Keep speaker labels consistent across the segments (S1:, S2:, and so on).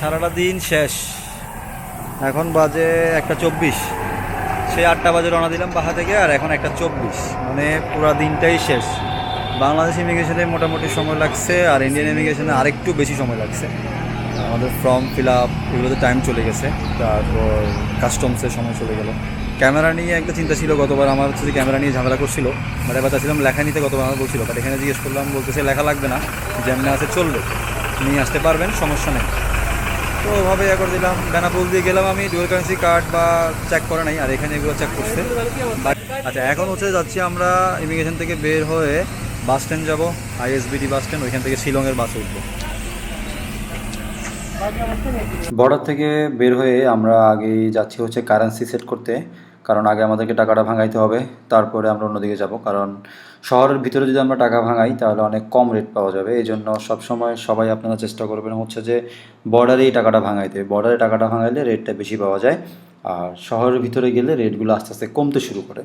S1: সারাটা দিন শেষ। এখন বাজে একটা চব্বিশ। সেই আটটা বাজে রওনা দিলাম বাসা থেকে আর এখন একটা চব্বিশ। মানে পুরো দিনটাই শেষ। বাংলাদেশ ইমিগ্রেশনে মোটামুটি সময় লাগছে আর ইন্ডিয়ান ইমিগ্রেশনে আরেকটু বেশি সময় লাগছে। আমাদের ফর্ম ফিল আপ এগুলোতে টাইম চলে গেছে। তারপর কাস্টমসের সময় চলে গেল। ক্যামেরা নিয়ে একটা চিন্তা ছিল গতবার, আমার হচ্ছে ক্যামেরা নিয়ে ঝামেলা করছিল। বাট এবার চাচ্ছিলাম লেখা নিতে, গতবার আমার বলছিল। বাট এখানে জিজ্ঞেস করলাম, বলতেছে লেখা লাগবে না, যেমনি আছে চলবে। নিয়ে আসতে পারবেন, সমস্যা নেই। তো ওভাবে ইয়ে করে দিলাম। বেনাপুল দিয়ে গেলাম আমি ডুয়েল কারেন্সি কার্ড বা চেক করে নাই, আর এখানে এগুলো চেক করছে। আচ্ছা এখন হচ্ছে যাচ্ছি আমরা ইমিগ্রেশন থেকে বের হয়ে বাস স্ট্যান্ড যাব আইএসবিটি বাস স্ট্যান্ড ওইখান থেকে শিলংয়ের বাসে উঠবো। বর্ডার থেকে বের হয়ে আমরা আগেই যাচ্ছি হচ্ছে কারেন্সি সেট করতে, কারণ আগে আমাদেরকে টাকাটা ভাঙাইতে হবে, তারপরে আমরা অন্যদিকে যাব, কারণ শহরের ভিতরে যদি আমরা টাকা ভাঙাই, তাহলে অনেক কম রেট পাওয়া যাবে। এই জন্য সবসময় সবাই আপনারা চেষ্টা করবেন হচ্ছে যে বর্ডারেই টাকাটা ভাঙাইতে। বর্ডারে টাকাটা ভাঙাইলে রেটটা বেশি পাওয়া যায়। আর শহরের ভিতরে গেলে রেটগুলো আস্তে আস্তে কমতে শুরু করে।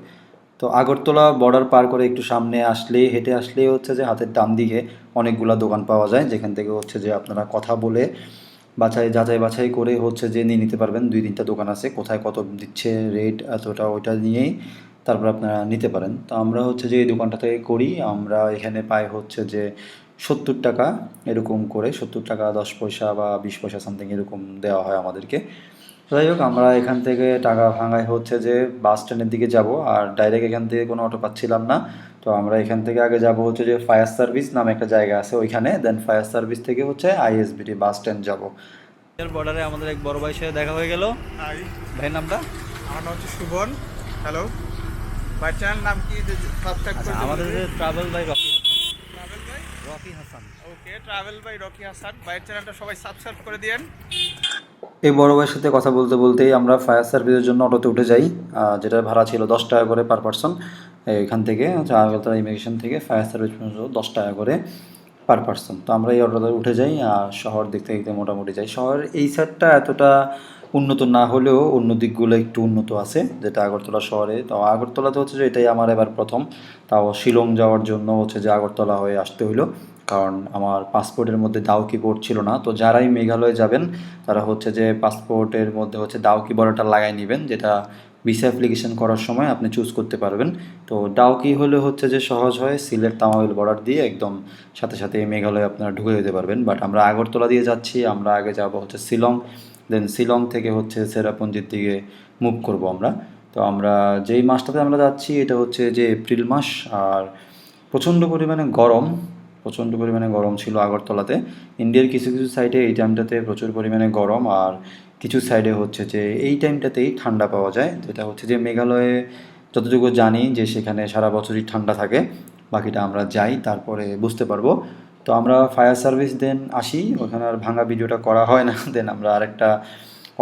S1: তো আগরতলা বর্ডার পার করে একটু সামনে আসলেই হেঁটে আসলেই হচ্ছে যে হাতের ডান দিকে অনেকগুলা দোকান পাওয়া যায়। যেখান থেকে হচ্ছে যে আপনারা কথা বলে বাছাই, যাচাই বাছাই করে হচ্ছে যে নিয়ে নিতে পারবেন। দুই তিনটা দোকান আছে। কোথায় কত দিচ্ছে রেট এতটা ওইটা নিয়েই তারপর আপনারা নিতে পারেন। তো আমরা হচ্ছে যে এই দোকানটা থেকে করি আমরা এখানে পাই হচ্ছে যে সত্তর টাকা এরকম করে সত্তর টাকা দশ পয়সা বা বিশ পয়সা সামথিং এরকম দেওয়া হয় আমাদেরকে। যাই হোক আমরা এখান থেকে টাকা ভাঙায় হচ্ছে যে বাস স্ট্যান্ডের দিকে যাব আর ডাইরেক্ট এখান থেকে কোনো অটো পাচ্ছিলাম না। তো আমরা এখান থেকে আগে যাব হচ্ছে যে ফায়ার সার্ভিস নামে একটা জায়গা আছে ওইখানে দেন ফায়ার সার্ভিস থেকে হচ্ছে আইএসবিটি বাস স্ট্যান্ড যাব। বর্ডারে আমাদের এক বড় ভাইয়ের সাথে দেখা হয়ে গেল। ভাইয়ের নামটা?
S2: আমার নাম হচ্ছে সুবন হ্যালো বাই চ্যানেল নাম কি সাবস্ক্রাইব
S1: আচ্ছা
S2: করে
S1: আমাদের যে travel by Rocky Hasan
S2: travel by
S1: Rocky Hasan
S2: okay travel by Rocky Hasan by চ্যানেলটা সবাই সাবস্ক্রাইব করে দিয়েন।
S1: এই বড় ভাইয়ের সাথে কথা বলতে বলতেই আমরা ফায়ার সার্ভিসের জন্য অটোতে উঠে যাই। যেটার ভাড়া ছিল দশ টাকা করে পার পারসন এখান থেকে হচ্ছে আগরতলা ইমিগ্রেশন থেকে ফায়ার সার্ভিস পর্যন্ত দশ টাকা করে পার পারসন তো আমরা এই অটোতে উঠে যাই আর শহর দেখতে দেখতে মোটামুটি যাই। শহরের এই সাইডটা এতটা উন্নত না হলেও অন্য দিকগুলো একটু উন্নত আছে, যেটা আগরতলা শহরে। তো আগরতলাতে হচ্ছে যে এটাই আমার এবার প্রথম। তাও শিলং যাওয়ার জন্য হচ্ছে যে আগরতলা হয়ে আসতে হইল। কারণ আমার পাসপোর্টের মধ্যে দাউকি পোর্ট ছিল না। তো যারাই মেঘালয়ে যাবেন, তারা হচ্ছে যে পাসপোর্টের মধ্যে হচ্ছে দাউকি বড়টা লাগাই নেবেন, যেটা ভিসা অ্যাপ্লিকেশন করার সময় আপনি চুজ করতে পারবেন। তো ডাউকি হলে হচ্ছে যে সহজ হয়, সিলেট তামাইল বর্ডার দিয়ে একদম সাথে সাথে মেঘালয়ে আপনারা ঢুকে যেতে পারবেন। বাট আমরা আগরতলা দিয়ে যাচ্ছি, আমরা আগে যাব হচ্ছে শিলং। দেন শিলং থেকে হচ্ছে সেরাপুঞ্জির দিকে মুভ করব আমরা। তো আমরা যেই মাসটাতে আমরা যাচ্ছি, এটা হচ্ছে যে এপ্রিল মাস, আর প্রচণ্ড পরিমাণে গরম, প্রচণ্ড পরিমাণে গরম ছিল আগরতলাতে। ইন্ডিয়ার কিছু কিছু সাইডে এই টাইমটাতে প্রচুর পরিমাণে গরম, আর কিছু সাইডে হচ্ছে যে এই টাইমটাতেই ঠান্ডা পাওয়া যায়। যেটা হচ্ছে যে মেঘালয়ে যতটুকু জানি যে সেখানে সারা বছরই ঠান্ডা থাকে, বাকিটা আমরা যাই, তারপরে বুঝতে পারব। তো আমরা ফায়ার সার্ভিস দেন আসি, ওখানে আর ভাঙা ভিডিওটা করা হয় না। দেন আমরা আরেকটা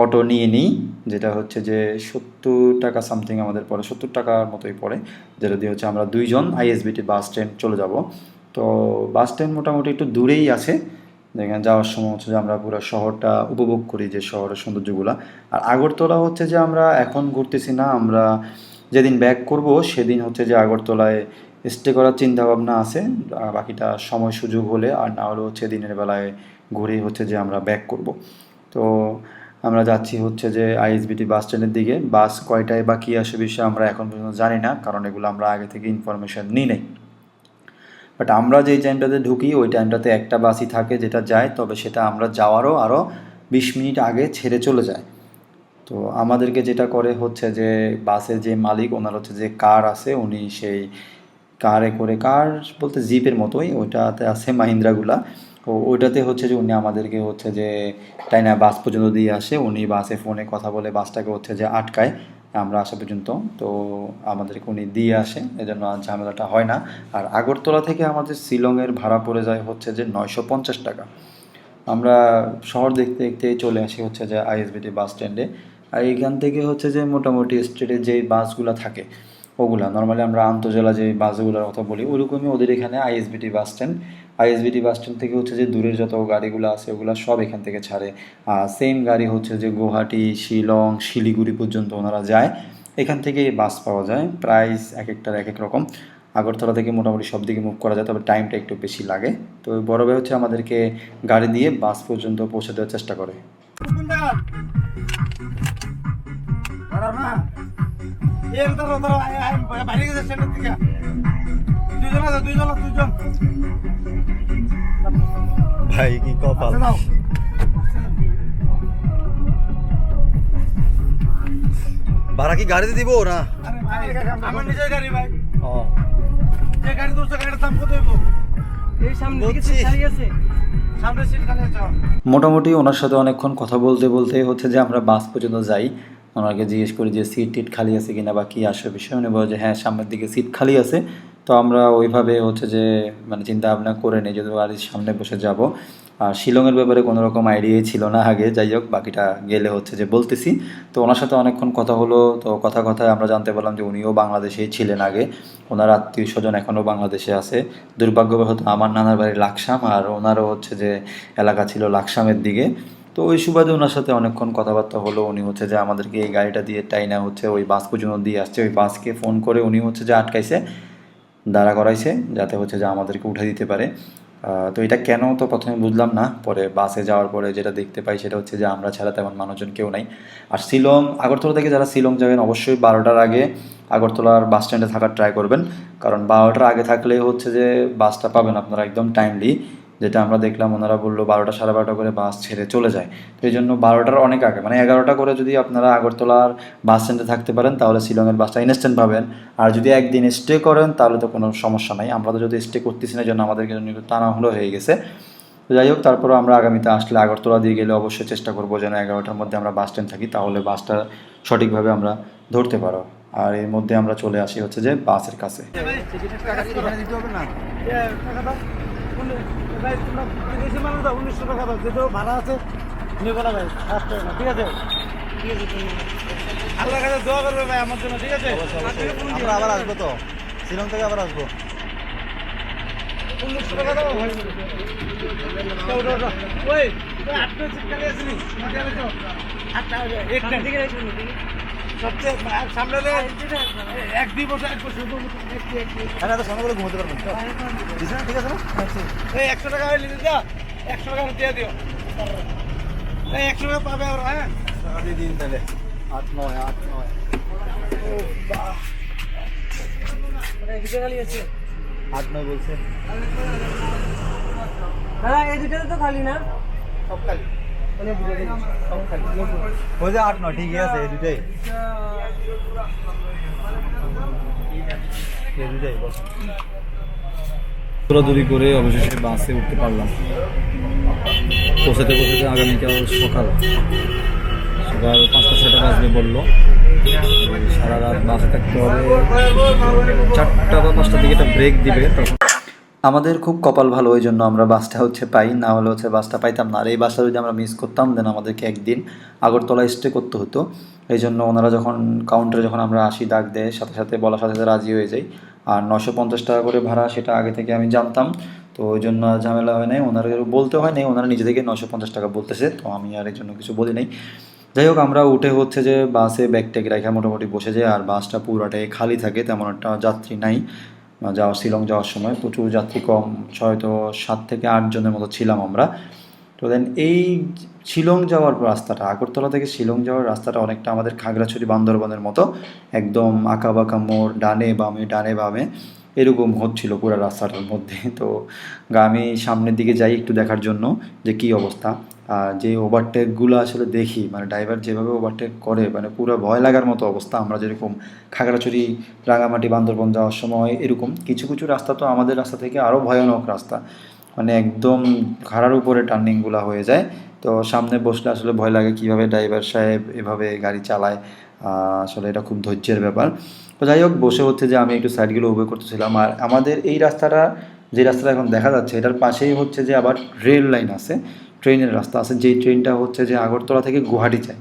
S1: অটো নিয়ে নিই, যেটা হচ্ছে যে সত্তর টাকা সামথিং আমাদের পড়ে, সত্তর টাকার মতোই পড়ে। যেটা দিয়ে হচ্ছে আমরা দুইজন আইএসবিটি বাস স্ট্যান্ড চলে যাব। তো বাস স্ট্যান্ড মোটামুটি একটু দূরেই আছে। যেখানে যাওয়ার সময় হচ্ছে যে আমরা পুরো শহরটা উপভোগ করি যে শহরের সৌন্দর্যগুলো। আর আগরতলা হচ্ছে যে আমরা এখন ঘুরতেছি না, আমরা যেদিন ব্যাক করব, সেদিন হচ্ছে যে আগরতলায় স্টে করার চিন্তা ভাবনা আছে বাকিটা সময় সুযোগ হলে আর না হলে হচ্ছে দিনের বেলায় ঘুরে হচ্ছে যে আমরা ব্যাক করব। তো আমরা যাচ্ছি হচ্ছে যে আইএসবিটি বাস স্ট্যান্ডের দিকে। বাস কয়টায় বা কী আসে বিষয়ে আমরা এখন পর্যন্ত জানি না, কারণ এগুলো আমরা আগে থেকে ইনফরমেশন নিই নাই। বাট আমরা যেই টাইমটাতে ঢুকি, ওই টাইমটাতে একটা বাসই থাকে যেটা যায়, তবে সেটা আমরা যাওয়ারও আরও বিশ মিনিট আগে ছেড়ে চলে যায়। তো আমাদেরকে যেটা করে হচ্ছে যে বাসের যে মালিক, ওনার হচ্ছে যে কার আছে, উনি সেই কারে করে, কার বলতে জিপের মতোই, ওইটাতে আছে মাহিন্দ্রাগুলা। ওইটাতে হচ্ছে যে উনি আমাদেরকে হচ্ছে যে তাই না, বাস পর্যন্ত দিয়ে আসে। উনি বাসে ফোনে কথা বলে বাসটাকে হচ্ছে যে আটকায় আমরা আসা পর্যন্ত। তো আমাদেরকে উনি দিয়ে আসে, এজন্য আর ঝামেলাটা হয় না। আর আগরতলা থেকে আমাদের শিলংয়ের ভাড়া পড়ে যায় হচ্ছে যে নয়শো পঞ্চাশ টাকা। আমরা শহর দেখতে দেখতে চলে আসি হচ্ছে যে আইএসবিটি বাস স্ট্যান্ডে। আর এইখান থেকে হচ্ছে যে মোটামুটি স্টেটে যে বাসগুলো থাকে ওগুলা। নর্মালি আমরা আন্তজেলা যে বাসগুলোর কথা বলি, ওরকমই ওদের এখানে ISBT bus stand ISBT bus stand থেকে হচ্ছে যে দূরের যত গাড়িগুলো আছে, ওগুলো সব এখান থেকে ছাড়ে। আর সেম গাড়ি হচ্ছে যে গুয়াহাটি, শিলং, শিলিগুড়ি পর্যন্ত ওনারা যায়। এখান থেকে বাস পাওয়া যায়। প্রাইস এক একটার এক এক রকম। আগরতলা থেকে মোটামুটি সব দিকে মুভ করা যায়, তবে টাইমটা একটু বেশি লাগে। তো বড় ভাই হচ্ছে আমাদেরকে গাড়ি দিয়ে বাস পর্যন্ত পৌঁছে দেওয়ার চেষ্টা করে।
S2: বাইরে গেছে থেকে। আছে
S3: ভাই কি কপাল? ভাড়া কি গাড়িতে দিব না?
S2: আমার নিজের গাড়ি ভাই।
S3: ও।
S2: যে গাড়ি দোস্ত গাড়ির দাম কত হইব?
S4: এই সামনে দিকে
S3: বুঝছি।
S4: সিট খালি আছে।
S2: সামনে সিট খালি আছে
S1: মোটামুটি ওনার সাথে অনেকক্ষণ কথা বলতে বলতে হচ্ছে যে আমরা বাস পর্যন্ত যাই। ওনাকে জিজ্ঞেস করি যে সিট টিট খালি আছে কিনা বা কী আসে বিষয়, উনি বলে যে হ্যাঁ সামনের দিকে সিট খালি আছে। তো আমরা ওইভাবে হচ্ছে যে মানে চিন্তা ভাবনা করে নিই, যদি গাড়ির সামনে বসে যাব। আর শিলংয়ের ব্যাপারে কোনো রকম আইডিয়াই ছিল না আগে, যাই হোক, বাকিটা গেলে হচ্ছে যে বলতেছি। তো ওনার সাথে অনেকক্ষণ কথা হলো, তো কথা কথায় আমরা জানতে পারলাম যে উনিও বাংলাদেশেই ছিলেন আগে। ওনার আত্মীয় স্বজন এখনও বাংলাদেশে আছে। দুর্ভাগ্যবশত আমার নানার বাড়ি লাকসাম, আর ওনারও হচ্ছে যে এলাকা ছিল লাকসামের দিকে। তো ওই সুবাদে ওনার সাথে অনেকক্ষণ কথাবার্তা হলো। উনি হচ্ছে যে আমাদেরকে এই গাড়িটা দিয়ে টাইনা হচ্ছে, ওই বাস পর্যন্ত দিয়ে আসছে। ওই বাসকে ফোন করে উনি হচ্ছে যে আটকাইছে, দাঁড়া করাইছে, যাতে হচ্ছে যে আমাদেরকে উঠে দিতে পারে। তো এটা কেন তো প্রথমে বুঝলাম না। পরে বাসে যাওয়ার পরে যেটা দেখতে পাই সেটা হচ্ছে যে আমরা ছাড়া তেমন মানুষজন কেউ নাই। আর শিলং, আগরতলা থেকে যারা শিলং যাবেন অবশ্যই বারোটার আগে আগরতলার বাস স্ট্যান্ডে থাকার ট্রাই করবেন। কারণ বারোটার আগে থাকলে হচ্ছে যে বাসটা পাবেন আপনারা একদম টাইমলি যেটা আমরা দেখলাম ওনারা বলল বারোটা সাড়ে বারোটা করে বাস ছেড়ে চলে যায়। তো এই জন্য বারোটার অনেক আগে মানে এগারোটা করে যদি আপনারা আগরতলার বাস স্ট্যান্ডে থাকতে পারেন, তাহলে শিলংয়ের বাসটা ইনস্ট্যান্ট পাবেন। আর যদি একদিন স্টে করেন, তাহলে তো কোনো সমস্যা নাই। আমরা তো যদি স্টে করতেছি না জন্য আমাদের জন্য তাড়াহুড়ো হয়ে গেছে। তো যাই হোক তারপরে আমরা আগামীতে আসলে আগরতলা দিয়ে গেলে অবশ্যই চেষ্টা করব যেন এগারোটার মধ্যে আমরা বাস স্ট্যান্ড থাকি, তাহলে বাসটা সঠিকভাবে আমরা ধরতে পারো। আর এর মধ্যে আমরা চলে আসি হচ্ছে যে বাসের কাছে।
S2: ভাই, তোমরা বিদেশি মানুষ দাও, 1900 টাকা দাও। যেহেতু ভাড়া আছে, নেব না ভাই, পাঁচ টাকা না, ঠিক আছে? আল্লাহর কাছে দোয়া করবে ভাই আমার জন্য, ঠিক আছে?
S3: আমরা আবার আসব তো শিলং থেকে আবার আসব
S2: 1900 টাকা দাও। দাও। ওই, আটটা সিট খালি আছে নি? মাঝে আলো তো? আটটা, একটা। সবচেয়ে সামনে এক দুই বছর এক বছর।
S3: হ্যাঁ তো করে ঘুমোতে পারবেন ঠিক আছে না?
S2: এই একশো টাকা হইলে যা একশো টাকা দিয়ে দিও। এই একশো টাকা পাবে ওরা হ্যাঁ?
S3: দিয়ে দিন তাহলে। আট নয় আট নয়।
S4: এদিকে খালি আছে।
S3: আট নয় বলছে।
S4: হ্যাঁ এই তো খালি না?
S2: সব খালি।
S4: মানে বুঝে গেছি সব খালি
S3: ওই যে আট নয়, ঠিকই আছে, এই দুটাই
S1: দৌড়াদৌড়ি করে অবশেষে বাসে উঠতে পারলাম। পৌঁছাতে পৌঁছাতে আগামীকাল সকাল। সকাল পাঁচটা ছটা বাজবে বলল। সারা রাত বাসে থাকতে হবে। চারটা বা পাঁচটার দিকে একটা ব্রেক দিবে, তখন আমাদের খুব কপাল ভালো, ওই জন্য আমরা বাসটা হচ্ছে পাই, না হলে হচ্ছে বাসটা পাইতাম না। আর এই বাসটা যদি আমরা মিস করতাম দেন আমাদেরকে একদিন আগরতলা স্টে করতে হতো। এই জন্য ওনারা যখন কাউন্টারে যখন আমরা আসি, ডাক দেয়, সাথে সাথে বলার সাথে সাথে রাজি হয়ে যাই। আর নশো পঞ্চাশ টাকা করে ভাড়া, সেটা আগে থেকে আমি জানতাম। তো ওই জন্য ঝামেলা হয় নাই। ওনারা বলতে হয় নাই, ওনারা নিজে থেকে নশো পঞ্চাশ টাকা বলতেছে। তো আমি আর এর জন্য কিছু বলি নাই। যাই হোক, আমরা উঠে হচ্ছে যে বাসে ব্যাগ ট্যাগ রেখে মোটামুটি বসে যাই। আর বাসটা পুরাটাই খালি থাকে, তেমন একটা যাত্রী নাই। যাওয়া শিলং যাওয়ার সময় প্রচুর যাত্রী কম হয়তো সাত থেকে আট জনের মতো ছিলাম আমরা। তো দেন এই শিলং যাওয়ার রাস্তাটা, আগরতলা থেকে শিলং যাওয়ার রাস্তাটা অনেকটা আমাদের খাগড়াছড়ি বান্দরবনের মতো, একদম আঁকা বাঁকা মোড়, ডানে বামে ডানে বামে, এরকম হচ্ছিল পুরো রাস্তাটার মধ্যে। তো আমি সামনের দিকে যাই একটু দেখার জন্য যে কী অবস্থা। যে ওভারটেকগুলো আসলে দেখি মানে ড্রাইভার যেভাবে ওভারটেক করে মানে পুরো ভয় লাগার মতো অবস্থা আমরা যেরকম খাগড়াছড়ি, রাঙামাটি, বান্দরবন যাওয়ার সময় এরকম। কিছু কিছু রাস্তা তো আমাদের রাস্তা থেকে আরও ভয়ানক রাস্তা। মানে একদম খাড়ার উপরে টার্নিংগুলো হয়ে যায়। তো সামনে বসলে আসলে ভয় লাগে কীভাবে ড্রাইভার সাহেব এভাবে গাড়ি চালায়। আসলে এটা খুব ধৈর্যের ব্যাপার। তো যাই হোক, বসে হচ্ছে যে আমি একটু সাইডগুলো উবে করতেছিলাম। আর আমাদের এই রাস্তাটা, যে রাস্তাটা এখন দেখা যাচ্ছে, এটার পাশেই হচ্ছে যে আবার রেল লাইন আছে। ট্রেনের রাস্তা আছে, যেই ট্রেনটা হচ্ছে যে আগরতলা থেকে গুয়াহাটি যায়।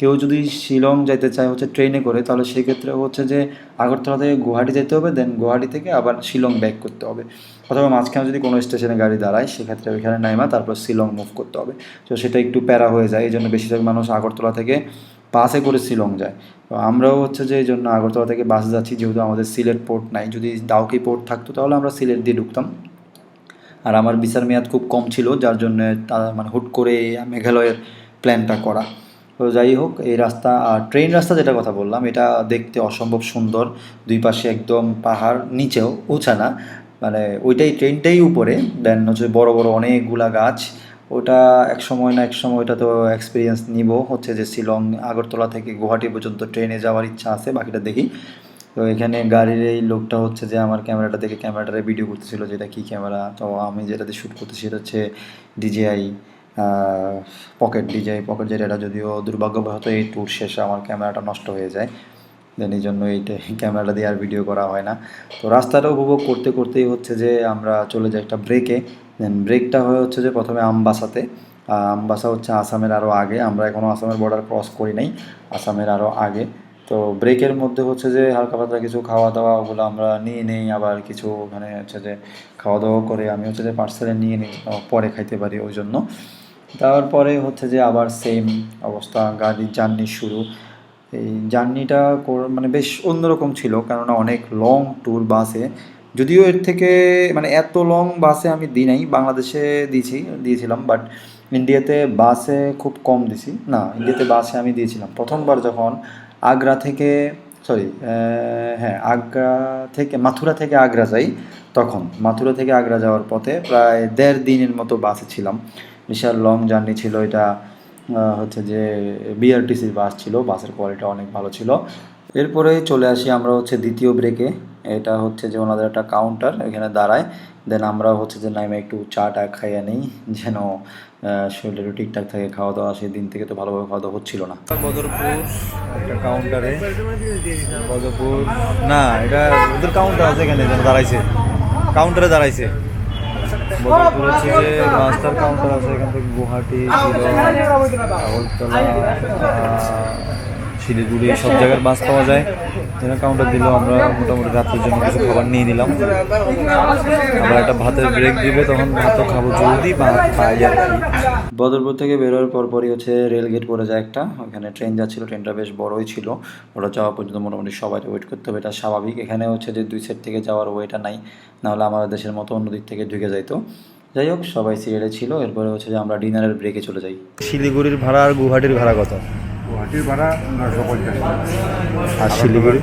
S1: কেউ যদি শিলং যাইতে চায় হচ্ছে ট্রেনে করে, তাহলে সেক্ষেত্রে হচ্ছে যে আগরতলা থেকে গুয়াহাটি যেতে হবে দেন গুয়াহাটি থেকে আবার শিলং ব্যাক করতে হবে। অথবা মাঝখানে যদি কোনো স্টেশনে গাড়ি দাঁড়ায়, সেক্ষেত্রে ওইখানে নাইমা, তারপর শিলং মুভ করতে হবে। তো সেটা একটু প্যারা হয়ে যায়, এই জন্য বেশিরভাগ মানুষ আগরতলা থেকে বাসে করে শিলং যায়। তো আমরাও হচ্ছে যে এই জন্য আগরতলা থেকে বাসে যাচ্ছি, যেহেতু আমাদের সিলেট পোর্ট নাই। যদি ডাউকি পোর্ট থাকতো, তাহলে আমরা সিলেট দিয়ে ঢুকতাম। আর আমার ভিসার মেয়াদ খুব কম ছিল, যার জন্য মানে হুট করে মেঘালয়ের প্ল্যানটা করা। তো যাই হোক, এই রাস্তা আর ট্রেন রাস্তা যেটা কথা বললাম, এটা দেখতে অসম্ভব সুন্দর। দুই পাশে একদম পাহাড়, নিচেও উঁচা না। মানে ওইটাই ট্রেনটাই উপরে দেন হচ্ছে বড় বড় অনেকগুলা গাছ। ওটা এক সময় না এক সময় ওটা তো এক্সপিরিয়েন্স নিব। হচ্ছে যে শিলং, আগরতলা থেকে গুয়াহাটি পর্যন্ত ট্রেনে যাওয়ার ইচ্ছা আছে, বাকিটা দেখি। তো এখানে গাড়ির এই লোকটা হচ্ছে যে আমার ক্যামেরাটা দেখে ক্যামেরাটারে ভিডিও করতেছিল যেটা কী ক্যামেরা? তো আমি যেটাতে শ্যুট করতেছি সেটা হচ্ছে ডিজিআই পকেট ডিজিআই পকেট যেটা যদিও দুর্ভাগ্যবশত এই ট্যুর শেষে আমার ক্যামেরাটা নষ্ট হয়ে যায়। দেন এই জন্য এইটা ক্যামেরাটা দিয়ে আর ভিডিও করা হয় না। তো রাস্তাটা উপভোগ করতে করতেই হচ্ছে যে আমরা চলে যাই একটা ব্রেকে দেন ব্রেকটা হয়ে হচ্ছে যে প্রথমে আমবাসাতে। আমবাসা হচ্ছে আসামের আরও আগে। আমরা এখনও আসামের বর্ডার ক্রস করি নাই। আসামের আরও আগে। তো ব্রেকের মধ্যে হচ্ছে যে হালকা পাতলা কিছু খাওয়া দাওয়া ওগুলো আমরা নিয়ে নেই, আবার কিছু ওখানে হচ্ছে যে খাওয়া দাওয়া করে আমি হচ্ছে যে পার্সেলে নিয়ে নিই পরে খাইতে পারি ওই জন্য। তারপরে হচ্ছে যে আবার সেম অবস্থা গাড়ির জার্নি শুরু। এই জার্নিটা মানে বেশ অন্যরকম ছিল, কেননা অনেক লং ট্যুর বাসে যদিও এর থেকে মানে এত লং বাসে আমি দিই নাই, বাংলাদেশে দিয়েছি, দিয়েছিলাম বাট ইন্ডিয়াতে বাসে খুব কম দিছি। না ইন্ডিয়াতে বাসে আমি দিয়েছিলাম। প্রথমবার যখন আগ্রা থেকে সরি হ্যাঁ আগ্রা থেকে, মাথুরা থেকে আগ্রা যাই তখন। মাথুরা থেকে আগ্রা যাওয়ার পথে প্রায় দেড় দিনের মতো বাসে ছিলাম। বিশাল লং জার্নি ছিল এটা হচ্ছে যে বিআরটিসির বাস ছিল, বাসের কোয়ালিটি অনেক ভালো ছিল। এরপরে চলে আসি আমরা হচ্ছে দ্বিতীয় ব্রেকে এটা হচ্ছে যে ওনাদের একটা কাউন্টার এখানে দাঁড়ায়। দেন আমরা হচ্ছে যে নাইমে একটু চা টা খাইয়ে নিই, যেন আহ, শরীরে একটু ঠিকঠাক থাকে খাওয়া দাওয়া সেই দিন থেকে তো ভালোভাবে খাওয়া দাওয়া হচ্ছিল না।
S3: বদরপুর একটা কাউন্টারে বদরপুর না এটা ওদের কাউন্টার আছে এখানে যেন দাঁড়াইছে। কাউন্টারে দাঁড়াইছে। বদরপুর হচ্ছে যে মাস্টার কাউন্টার আছে এখান থেকে গুয়াহাটি শিলং আগরতলা আহ, শিলিগুড়ি সব জায়গার বাস পাওয়া যায়। যেন কাউন্টার দিলেও আমরা মোটামুটি রাত্রের জন্য কিছু খাবার নিয়ে নিলাম। আমরা একটা ভাতের ব্রেক দিবে, তখন ভাতও খাব জলদি বা খাই আর কি।
S1: বদরপুর থেকে বেরোনোর পরপরই হচ্ছে রেল গেট পড়ে যায় একটা। ওখানে ট্রেন যাচ্ছিল ট্রেনটা বেশ বড়ই ছিল। ওটা যাওয়া পর্যন্ত মোটামুটি সবাই ওয়েট করতে হবে, এটা স্বাভাবিক। এখানে হচ্ছে যে দুই সাইড থেকে যাওয়ার ওয়েটা নাই, নাহলে আমাদের দেশের মতো অন্য দিক থেকে ঢুকে যাইতো। যাই হোক, সবাই সিরিয়ালে ছিল, এরপরে হচ্ছে যে আমরা ডিনারের ব্রেকে চলে যাই।
S3: শিলিগুড়ির ভাড়া আর গুয়াহাটির ভাড়া কত?
S5: গুয়াহাটির ভাড়া নয়শো পঞ্চাশ
S3: আর শিলিগুড়ি?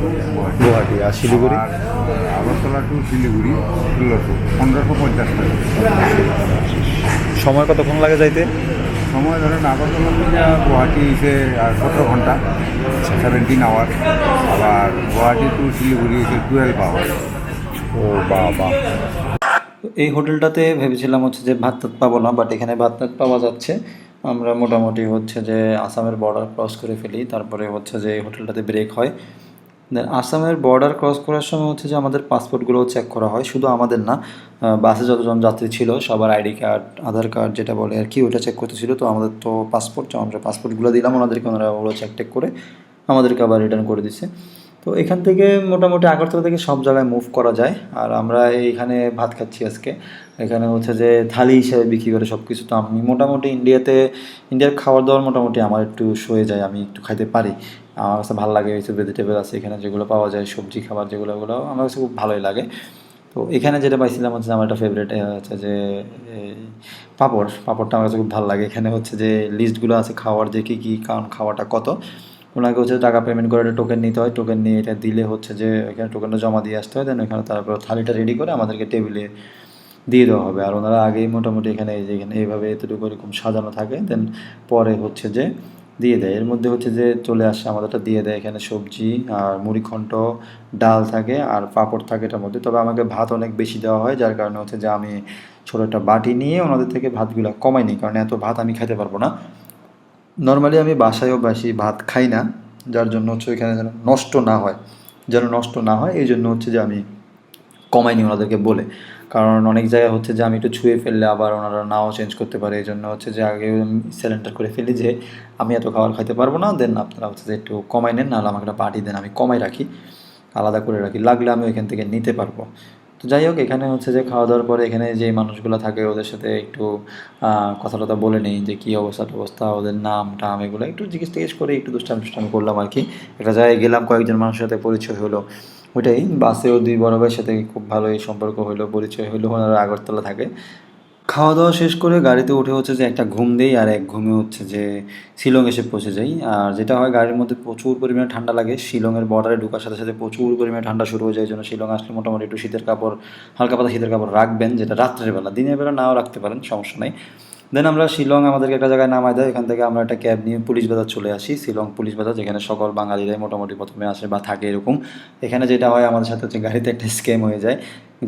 S3: গুয়াহাটি। আর শিলিগুড়ি?
S5: আর আগরতলা টু শিলিগুড়ি ষোলোশো পনেরোশো পঞ্চাশ টাকা।
S3: সময় কতক্ষণ লাগে যাইতে?
S5: সময় ধরেন আগরতলা থেকে গুয়াহাটি এসে আর সতেরো ঘণ্টা সেভেন্টিন আওয়ার আবার গুয়াহাটি টু শিলিগুড়ি এসে টুয়েলভ আওয়ার
S3: ও বাবা।
S1: এই হোটেলটাতে ভেবেছিলাম হচ্ছে যে ভাত টাত পাবো না বাট এখানে ভাত টাত পাওয়া যাচ্ছে। আমরা মোটামুটি হচ্ছে যে আসামের বর্ডার ক্রস করে ফেলি, তারপরে হচ্ছে যে হোটেলটাতে ব্রেক হয়। দেন আসামের বর্ডার ক্রস করার সময় হচ্ছে যে আমাদের পাসপোর্টগুলো চেক করা হয়, শুধু আমাদের না বাসে যতজন যাত্রী ছিল, সবার আইডি কার্ড আধার কার্ড যেটা বলে আর কি, ওটা চেক করতেছিল। তো আমাদের তো পাসপোর্ট আমরা পাসপোর্টগুলো দিলাম, ওনাদেরকে ওনারা ওগুলো চেক টেক করে আমাদেরকে আবার রিটার্ন করে দিচ্ছে তো এখান থেকে মোটামুটি আগরতলা থেকে সব জায়গায় মুভ করা যায়। আর আমরা এইখানে ভাত খাচ্ছি আজকে। এখানে হচ্ছে যে থালি হিসেবে বিক্রি করে সব কিছু তো আমি মোটামুটি ইন্ডিয়াতে, ইন্ডিয়ার খাবার দাবার মোটামুটি আমার একটু সয়ে যায়, আমি একটু খাইতে পারি। আমার কাছে ভালো লাগে, কিছু ভেজিটেবল আছে এখানে যেগুলো পাওয়া যায়, সবজি খাবার যেগুলো ওগুলো আমার কাছে খুব ভালোই লাগে। তো এখানে যেটা পাইছিলাম হচ্ছে আমার একটা ফেভারিট হচ্ছে যে পাঁপড়। পাঁপড়টা আমার কাছে খুব ভালো লাগে। এখানে হচ্ছে যে লিস্টগুলো আছে খাওয়ার যে কী কী, কারণ খাওয়াটা কত। ওনাকে হচ্ছে টাকা পেমেন্ট করে একটা টোকেন নিতে হয়। টোকেন নিয়ে এটা দিলে হচ্ছে যে এখানে টোকেনটা জমা দিয়ে আসতে হয়। দেন ওখানে তারপর থালিটা রেডি করে আমাদেরকে টেবিলে দিয়ে দেওয়া হবে। আর ওনারা আগেই মোটামুটি এখানে এই যে এখানে এইভাবে এতটুকু এরকম সাজানো থাকে। দেন পরে হচ্ছে যে দিয়ে দেয়। এর মধ্যে হচ্ছে যে চলে আসে আমাদেরটা দিয়ে দেয়। এখানে সবজি আর মুড়িঘণ্ট ডাল থাকে আর পাঁপড় থাকে এটার মধ্যে। তবে আমাকে ভাত অনেক বেশি দেওয়া হয়। যার কারণে হচ্ছে যে আমি ছোটো একটা বাটি নিয়ে ওনাদের থেকে ভাতগুলো কমাই নিই। কারণ এত ভাত আমি খেতে পারব না। নর্মালি আমি বাসায়ও বাসি ভাত খাই না, যার জন্য হচ্ছে ওইখানে যেন নষ্ট না হয়। যেন নষ্ট না হয়, এই জন্য হচ্ছে যে আমি কমাইনি ওনাদেরকে বলে। কারণ অনেক জায়গায় হচ্ছে যে আমি একটু ছুঁয়ে ফেললে আবার ওনারা নাও চেঞ্জ করতে পারে। এই জন্য হচ্ছে যে আগে সিলিন্ডার করে ফেলি যে, আমি এত খাবার খাইতে পারব না দেন আপনারা হচ্ছে যে একটু কমাই নেন, নাহলে আমাকে একটা পার্টি দেন, আমি কমাই রাখি, আলাদা করে রাখি। লাগলে আমি ওইখান থেকে নিতে পারব। তো যাই হোক, এখানে হচ্ছে যে খাওয়া দাওয়ার পরে এখানে যে মানুষগুলো থাকে, ওদের সাথে একটু কথা টথা বলে নিই যে কী অবস্থা, টবস্থা, ওদের নাম, টাম এগুলো একটু জিজ্ঞেস টিজ্ঞেস করে একটু দুষ্টাম টুষ্টাম করলাম আর কি। একটা জায়গায় গেলাম, কয়েকজন মানুষের সাথে পরিচয় হলো। ওইটাই, বাসেও দুই বড় ভাইয়ের সাথে খুব ভালোই সম্পর্ক হলো, পরিচয় হলো, ওনারা আগরতলা থাকে। খাওয়া দাওয়া শেষ করে গাড়িতে উঠে হচ্ছে যে একটা ঘুম দেই আর এক ঘুমে হচ্ছে যে শিলং এসে পৌঁছে যাই। আর যেটা হয় গাড়ির মধ্যে প্রচুর পরিমাণে ঠান্ডা লাগে, শিলংয়ের বর্ডারে ঢোকার সাথে সাথে প্রচুর পরিমাণে ঠান্ডা শুরু হয়ে যায়। জন্য শিলং আসলে মোটামুটি একটু শীতের কাপড়, হালকা পাতা শীতের কাপড় রাখবেন, যেটা রাত্রের বেলা, দিনের বেলা নাও রাখতে পারেন, সমস্যা নেই। দেন আমরা শিলং আমাদেরকে একটা জায়গায় নামায় দেয়। এখান থেকে আমরা একটা ক্যাব নিয়ে পুলিশ বাজার চলে আসি। শিলং পুলিশ বাজার, যেখানে সকল বাঙালিরাই মোটামুটি প্রথমে আসে বা থাকে এরকম। এখানে যেটা হয়, আমাদের সাথে হচ্ছে গাড়িতে একটা স্ক্যাম হয়ে যায়।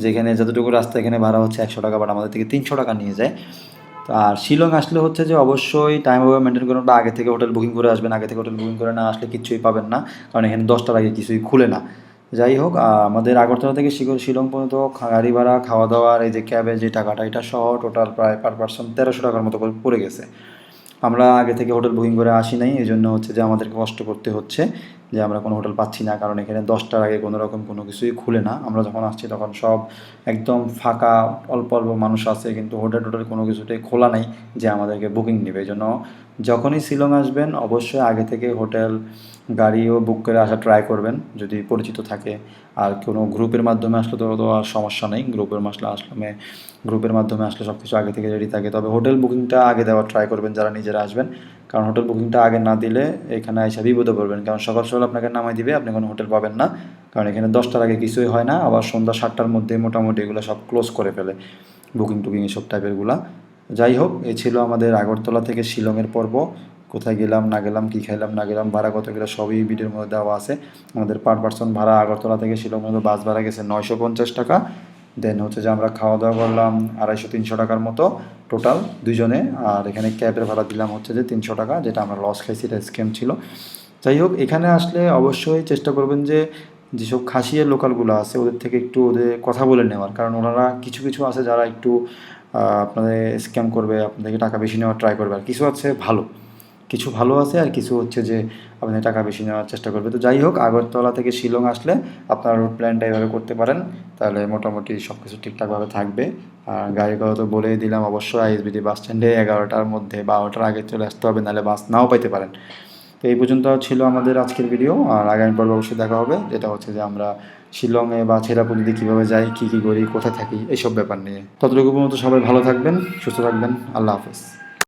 S1: যেখানে যতটুকু রাস্তা এখানে ভাড়া হচ্ছে একশো টাকা বাট আমাদের থেকে তিনশো টাকা নিয়ে যায়। আর শিলং আসলে হচ্ছে যে অবশ্যই টাইম ওভার মেনটেন করুন বা আগে থেকে হোটেল বুকিং করে আসবেন। আগে থেকে হোটেল বুকিং করে না আসলে কিছুই পাবেন না। কারণ এখানে দশটার আগে কিছুই খুলে না। যাই হোক আমাদের আগরতলা থেকে শিলং পর্যন্ত গাড়ি ভাড়া খাওয়া দাওয়ার এই যে ক্যাবের যে টাকাটা, এটা সহ টোটাল প্রায় পার পার্সন তেরোশো টাকার মতো করে পড়ে গেছে। আমরা আগে থেকে হোটেল বুকিং করে আসি নাই এই জন্য হচ্ছে যে আমাদেরকে কষ্ট করতে হচ্ছে যে আমরা কোনো হোটেল পাচ্ছি না, কারণ এখানে দশটার আগে কোনো রকম কোনো কিছুই খুলে না। আমরা যখন আসছি তখন সব একদম ফাঁকা, অল্প অল্প মানুষ আছে, কিন্তু হোটেল টোটেল কোনো কিছুটাই খোলা নেই যে আমাদেরকে বুকিং নেবে। এই জন্য যখনই শিলং আসবেন, অবশ্যই আগে থেকে হোটেল গাড়িও বুক করে আসা ট্রাই করবেন, যদি পরিচিত থাকে। আর কোনো গ্রুপের মাধ্যমে আসলে তো আর সমস্যা নেই। গ্রুপের মাসলে আসলে গ্রুপের মাধ্যমে আসলে সব কিছু আগে থেকে রেডি থাকে। তবে হোটেল বুকিংটা আগে দেওয়ার ট্রাই করবেন যারা নিজেরা আসবেন। কারণ হোটেল বুকিংটা আগে না দিলে এখানে এসে বিপদে পড়বেন। কারণ সকাল সকাল আপনাকে নামাই দিবে, আপনি কোনো হোটেল পাবেন না। কারণ এখানে দশটার আগে কিছুই হয় না, আবার সন্ধ্যা সাতটার মধ্যে মোটামুটি এগুলো সব ক্লোজ করে ফেলে বুকিং টুকিং এসব টাইপেরগুলা যাই হোক, এ ছিল আমাদের আগরতলা থেকে শিলংয়ের পর্ব। কোথায় গেলাম, না গেলাম, কী খাইলাম, না গেলাম, ভাড়া কত গেলে, সবই ভিডিওর মধ্যে দেওয়া আছে। আমাদের পার পার্সন ভাড়া আগরতলা থেকে শিলং পর্যন্ত বাস ভাড়া গেছে নয়শো পঞ্চাশ টাকা। দেন হচ্ছে যে আমরা খাওয়া দাওয়া করলাম আড়াইশো তিনশো টাকার মতো টোটাল দুজনে আর এখানে ক্যাবের ভাড়া দিলাম হচ্ছে যে তিনশো টাকা, যেটা আমরা লস খাইছি, এটা স্ক্যাম ছিল। যাই হোক, এখানে আসলে অবশ্যই চেষ্টা করবেন যে যেসব খাসিয়ার লোকালগুলো আছে, ওদের থেকে একটু ওদের কথা বলে নেওয়ার। কারণ ওনারা কিছু কিছু আছে যারা একটু আপনাদের স্ক্যাম করবে, আপনাদেরকে টাকা বেশি নেওয়ার ট্রাই করবে। আর কিছু আছে ভালো। কিছু ভালো আছে আর কিছু হচ্ছে যে আপনি টাকা বেশি নেওয়ার চেষ্টা করবে। তো যাই হোক, আগরতলা থেকে শিলং আসলে আপনারা রুট প্ল্যানটা এভাবে করতে পারেন। তাহলে মোটামুটি সব কিছু ঠিকঠাকভাবে থাকবে। আর গাড়ির কথা তো বলেই দিলাম অবশ্যই আইএসবিটি বাস স্ট্যান্ডে এগারোটার মধ্যে বারোটার আগে চলে আসতে হবে, নাহলে বাস নাও পাইতে পারেন। তো এই পর্যন্ত ছিল আমাদের আজকের ভিডিও আর আগামী পর্বে অবশ্যই দেখা হবে, যেটা হচ্ছে যে আমরা শিলংয়ে বা ছেঁড়াপুলিতে কীভাবে যাই, কী কী করি, কোথায় থাকি এইসব ব্যাপার নিয়ে। ততটুকু পর্যন্ত সবাই ভালো থাকবেন, সুস্থ থাকবেন। আল্লাহ হাফেজ।